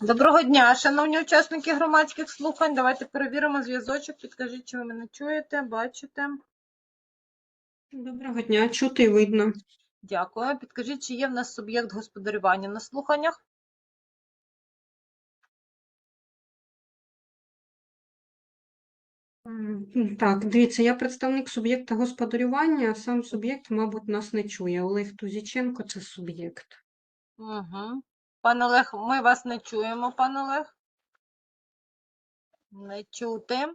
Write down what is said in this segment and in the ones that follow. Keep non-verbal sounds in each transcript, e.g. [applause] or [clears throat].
Доброго дня, шановні учасники громадських слухань. Давайте перевіримо зв'язочок. Підкажіть, чи ви мене чуєте, бачите. Доброго дня, чути і видно. Дякую. Підкажіть, чи є в нас суб'єкт господарювання на слуханнях? Так, дивіться, я представник суб'єкта господарювання, а сам суб'єкт, мабуть, нас не чує. Олег Тузіченко це суб'єкт. Угу. Пан Олег, ми вас не чуємо, пан Олег. Не чути.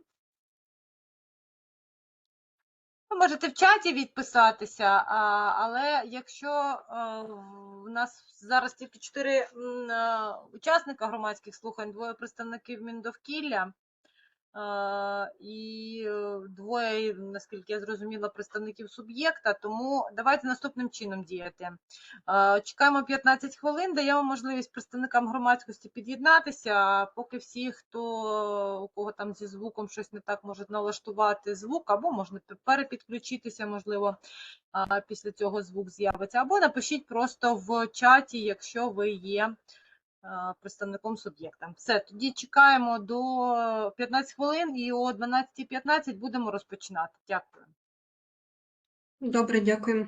Ви можете в чаті відписатися, але якщо е, в нас зараз тільки чотири е, учасника громадських слухань, двоє представників Міндовкілля і е, двоє, наскільки я зрозуміла, представників суб'єкта, тому давайте наступним чином діяти. Чекаємо 15 хвилин, даємо можливість представникам громадськості під'єднатися, поки всі, хто у кого там зі звуком щось не так можуть налаштувати звук, або можна перепідключитися, можливо, після цього звук з'явиться, або напишіть просто в чаті, якщо ви є представником суб'єкта. Все, тоді чекаємо до 15 хвилин і о 12.15 будемо розпочинати. Дякую. Добре, дякуємо.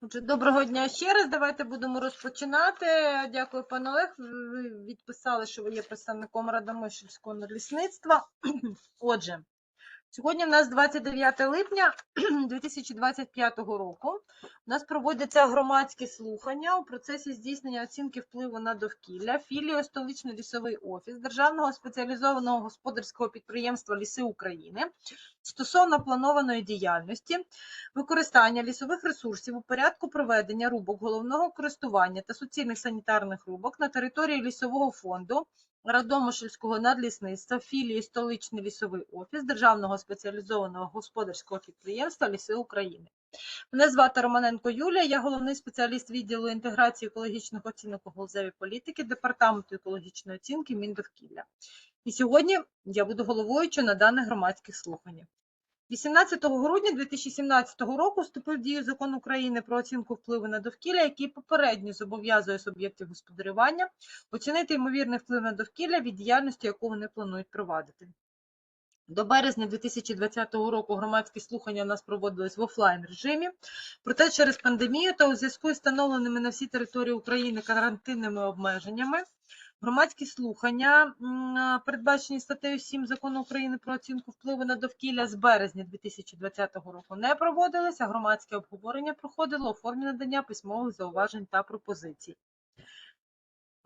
Отже, доброго дня ще раз. Давайте будемо розпочинати. Дякую, пане Олег. Ви відписали, що ви є представником Радомишльського лісництва. [clears throat] Отже, сьогодні в нас 29 липня [clears throat] 2025 року. У нас проводяться громадські слухання у процесі здійснення оцінки впливу на довкілля філію столичний лісовий офіс Державного спеціалізованого господарського підприємства Ліси України стосовно планованої діяльності використання лісових ресурсів у порядку проведення рубок головного користування та суцільних санітарних рубок на території лісового фонду Радомишльського надлісництва філії Столичний лісовий офіс Державного спеціалізованого господарського підприємства Ліси України. Мене звати Романенко Юлія, я головний спеціаліст відділу інтеграції екологічних оцінок у галузевій політики Департаменту екологічної оцінки Міндовкілля. І сьогодні я буду головуючою на даних громадських слуханнях. 18 грудня 2017 року вступив в дію закон України про оцінку впливу на довкілля, який попередньо зобов'язує суб'єктів господарювання оцінити ймовірний вплив на довкілля від діяльності, яку вони планують провадити. До березня 2020 року громадські слухання у нас проводились в офлайн режимі. Проте через пандемію та у зв'язку з встановленими на всій території України карантинними обмеженнями Громадські слухання, передбачені статтею 7 Закону України про оцінку впливу на довкілля з березня 2020 року не проводилися, громадське обговорення проходило у формі надання письмових зауважень та пропозицій.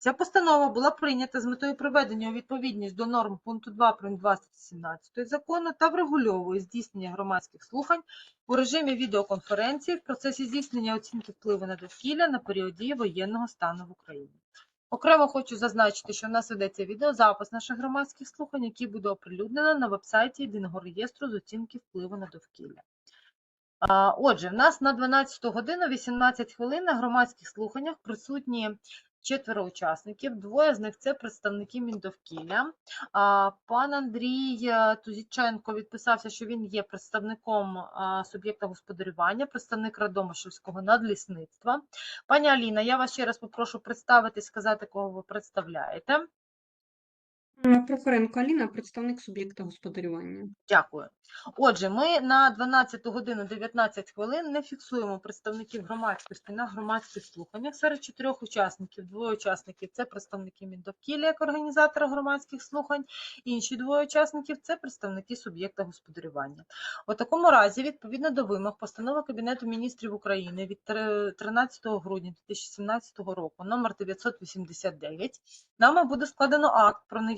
Ця постанова була прийнята з метою приведення у відповідність до норм пункту 2 прим. 2 статті 17 закону та врегульовує здійснення громадських слухань у режимі відеоконференції в процесі здійснення оцінки впливу на довкілля на період дії воєнного стану в Україні. Окремо хочу зазначити, що в нас ведеться відеозапис наших громадських слухань, який буде оприлюднено на вебсайті Єдиного реєстру з оцінки впливу на довкілля. Отже, в нас на 12 годину 18 хвилин на громадських слуханнях присутні четверо учасників. Двоє з них це представники Міндовкілля. Пан Андрій е, Тузіченко відписався, що він є представником а, суб'єкта господарювання, представник Радомишльського надлісництва. Пані Аліна, я вас ще раз попрошу представитись, сказати, кого ви представляєте. Прохоренко Аліна, представник суб'єкта господарювання. Дякую. Отже, ми на 12 годину 19 хвилин не фіксуємо представників громадськості на громадських слуханнях. Серед чотирьох учасників, двоє учасників це представники Міндовкілля як організатора громадських слухань, інші двоє учасників це представники суб'єкта господарювання. У такому разі, відповідно до вимог постанови Кабінету міністрів України від 13 грудня 2017 року номер 989, нами буде складено акт про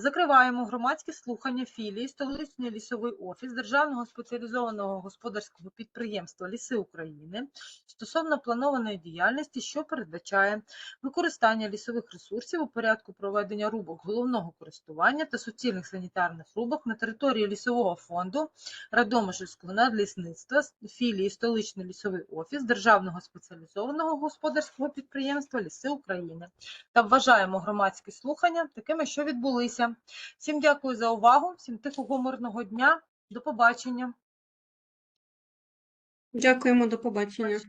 закриваємо громадські слухання філії столичний лісовий офіс Державного спеціалізованого господарського підприємства Ліси України стосовно планованої діяльності, що передбачає використання лісових ресурсів у порядку проведення рубок головного користування та суцільних санітарних рубок на території лісового фонду Радомишльського надлісництва філії столичний лісовий офіс Державного спеціалізованого господарського підприємства Ліси України та вважаємо громадські слухання такими, що відбулися. Всім дякую за увагу, всім тихого мирного дня. До побачення. Дякуємо, до побачення.